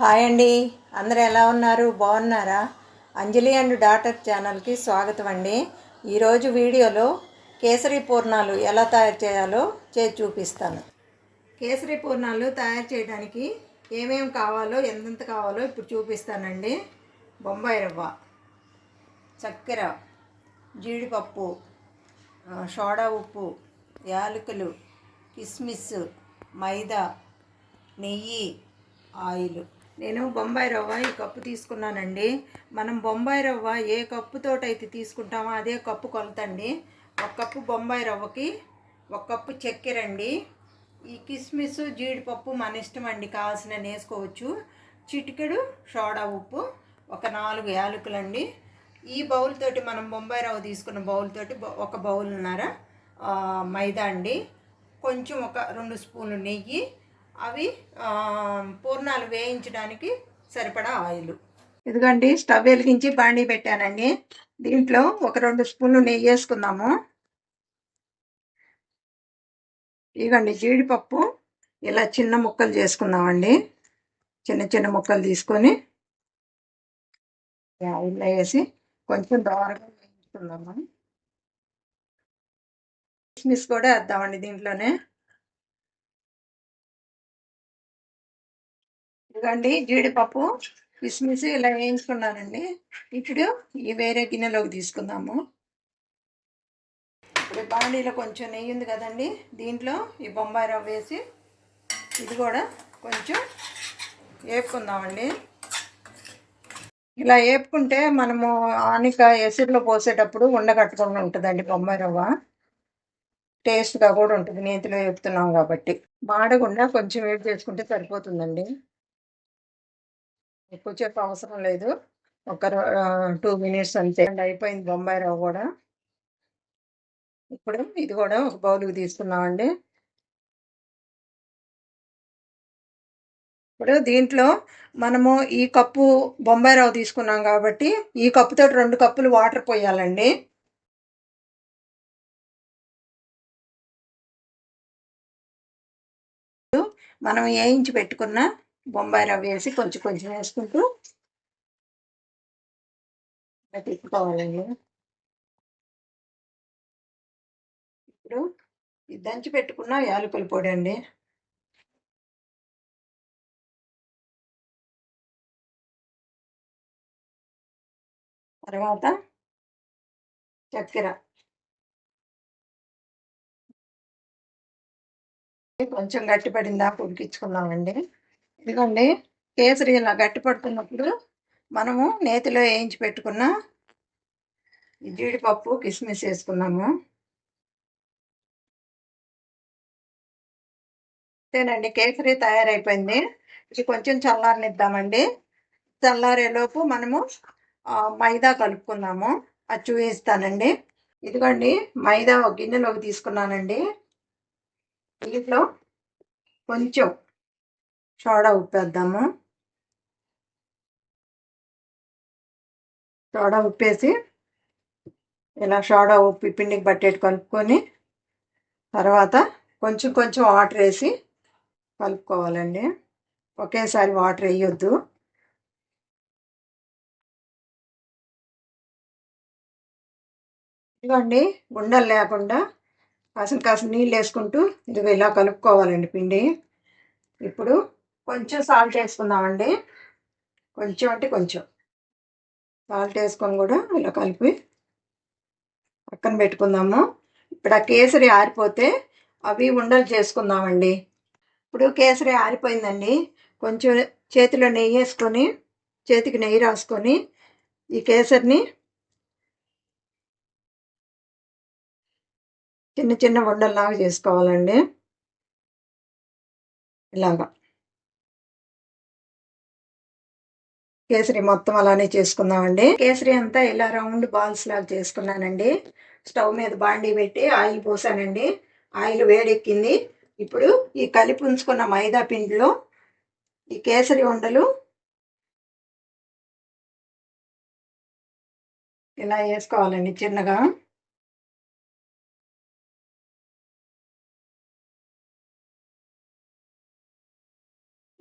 Hi అండి. అందరు ఎలా ఉన్నారు? బాగున్నారా? అంజలి అండ్ డాటర్ ఛానల్కి స్వాగతం అండి. ఈరోజు వీడియోలో కేసరి పూర్ణాలు ఎలా తయారు చేయాలో చే చూపిస్తాను. కేసరి పూర్ణాలు తయారు చేయడానికి ఏమేమి కావాలో ఎంతెంత కావాలో ఇప్పుడు చూపిస్తానండి. బొంబాయి రవ్వ చక్కెర జీడిపప్పు సోడా ఉప్పు యాలకులు కిస్మిస్ మైదా నెయ్యి ఆయిల్. నేను బొంబాయి రవ్వ ఈ కప్పు తీసుకున్నానండి. మనం బొంబాయి రవ్వ ఏ కప్పుతోటి అయితే తీసుకుంటామో అదే కప్పు కొలతండి. ఒక కప్పు బొంబాయి రవ్వకి ఒక కప్పు చక్కెర అండి ఈ కిస్మిస్ జీడిపప్పు మన ఇష్టం అండి కావాల్సిన వేసుకోవచ్చు చిటికెడు సోడా ఉప్పు ఒక నాలుగు యాలకులండి. ఈ బౌల్ తోటి మనం బొంబాయి రవ్వ తీసుకున్న బౌల్ తోటి ఒక బౌల్న్నర ఉన్నారా మైదా అండి. కొంచెం ఒక రెండు స్పూన్లు నెయ్యి అవి పూర్ణాలు వేయించడానికి సరిపడా ఆయిల్. ఇదిగోండి స్టవ్ వెలిగించి బాండీ పెట్టానండి. దీంట్లో ఒక రెండు స్పూన్లు నెయ్యి వేసుకుందాము. ఇదిగోండి జీడిపప్పు ఇలా చిన్న ముక్కలు చేసుకుందామండి. చిన్న చిన్న ముక్కలు తీసుకొని ఆయిల్లో వేసి కొంచెం దోరగా వేయించుకుందాము. కిస్మిస్ కూడా వేద్దామండి దీంట్లోనే. ఇదిగోండి జీడిపప్పు కిస్మిస్ ఇలా వేయించుకున్నానండి. ఇప్పుడు ఈ వేరే గిన్నెలోకి తీసుకుందాము. ఇప్పుడు బాండీలో కొంచెం నెయ్యి ఉంది కదండి దీంట్లో ఈ బొంబాయి రవ్వ వేసి ఇది కూడా కొంచెం వేపుకుందామండి. ఇలా వేపుకుంటే మనము ఆనిక ఎసిడ్లో పోసేటప్పుడు ఉండగట్టుకుండా ఉంటుందండి బొంబాయి రవ్వ. టేస్ట్గా కూడా ఉంటుంది నేతిలో వేపుతున్నాం కాబట్టి. మాడకుండా కొంచెం వేడి చేసుకుంటే సరిపోతుందండి. ఎక్కువసేపు అవసరం లేదు. ఒక టూ మినిట్స్ అంతే. అండ్ అయిపోయింది బొంబాయి రవ్వ కూడా. ఇప్పుడు ఇది కూడా ఒక బౌల్కి తీసుకున్నామండి ఇప్పుడు దీంట్లో మనము ఈ కప్పు బొంబాయి రవ్వ తీసుకున్నాం కాబట్టి ఈ కప్పుతో రెండు కప్పులు వాటర్ పోయాలండి. మనం వేయించి పెట్టుకున్న బొంబాయి రవ్వ వేసి కొంచెం కొంచెం వేసుకుంటూ తిప్పుకోవాలండి. ఇప్పుడు దంచి పెట్టుకున్న యాలకుల పొడి అండి. తర్వాత చక్కెర. కొంచెం గట్టి పడిందా ఇదిగోండి కేసరి ఇలా గట్టి పడుతున్నప్పుడు మనము నేతిలో వేయించి పెట్టుకున్న జీడిపప్పు కిస్మిస్ వేసుకున్నాము అంతేనండి కేసరి తయారైపోయింది. ఇది కొంచెం చల్లారనిద్దామండి. చల్లారేలోపు మనము మైదా కలుపుకున్నాము అది చూపిస్తానండి. ఇదిగోండి మైదా ఒక గిన్నెలోకి తీసుకున్నానండి. దీంట్లో కొంచెం సోడా ఉప్పేద్దాము. సోడా ఉప్పేసి ఇలా సోడా ఉప్పు పిండికి బట్టేటి కలుపుకొని తర్వాత కొంచెం కొంచెం వాటర్ వేసి కలుపుకోవాలండి. ఒకేసారి వాటర్ వేయొద్దు. ఇదిగోండి గుండలు లేకుండా కాసిన కాసిన నీళ్ళు వేసుకుంటూ ఇదిగో ఇలా కలుపుకోవాలండి పిండి. ఇప్పుడు కొంచెం సాల్ట్ వేసుకుందామండి. కొంచెం అంటే కొంచెం. సాల్ట్ వేసుకొని కూడా ఇలా కలిపి పక్కన పెట్టుకుందాము. ఇప్పుడు ఆ కేసరి ఆరిపోతే అవి ఉండలు చేసుకుందామండి. ఇప్పుడు కేసరి ఆరిపోయిందండి. కొంచెం చేతిలో నెయ్యి వేసుకొని చేతికి నెయ్యి రాసుకొని ఈ కేసరిని చిన్న చిన్న ఉండల్లాగా చేసుకోవాలండి. ఇలాగా. కేసరి మొత్తం అలానే చేసుకుందామండి. కేసరి అంతా ఇలా రౌండ్ బాల్స్ లాగా చేసుకున్నానండి. స్టవ్ మీద బాండీ పెట్టి ఆయిల్ పోసానండి. ఆయిల్ వేడెక్కింది. ఇప్పుడు ఈ కలిపి ఉంచుకున్న మైదా పిండిలో ఈ కేసరి ఉండలు ఇలా వేసుకోవాలండి చిన్నగా.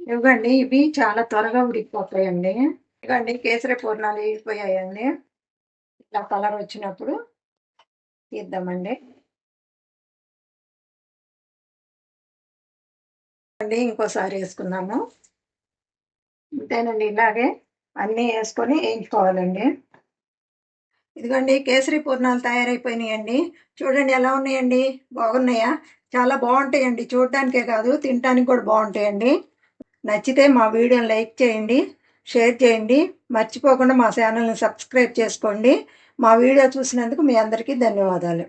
ఇవ్వండి. ఇవి చాలా త్వరగా ఉడికిపోతాయండి. ఇవ్వండి. కేసరి పూర్ణాలు వేగిపోయాయండి ఇట్లా కలర్ వచ్చినప్పుడు తీద్దామండి. అండి ఇంకోసారి వేసుకుందాము. అంతేనండి ఇలాగే అన్నీ వేసుకొని వేయించుకోవాలండి. ఇదిగోండి. కేసరి పూర్ణాలు తయారైపోయినాయండి. చూడండి ఎలా ఉన్నాయండి. బాగున్నాయా? చాలా బాగుంటాయండి. చూడటానికే కాదు తినడానికి కూడా బాగుంటాయండి. నచ్చితే మా వీడియోని లైక్ చేయండి షేర్ చేయండి. మర్చిపోకుండా మా ఛానల్ని సబ్స్క్రైబ్ చేసుకోండి. మా వీడియో చూసినందుకు మీ అందరికీ ధన్యవాదాలు.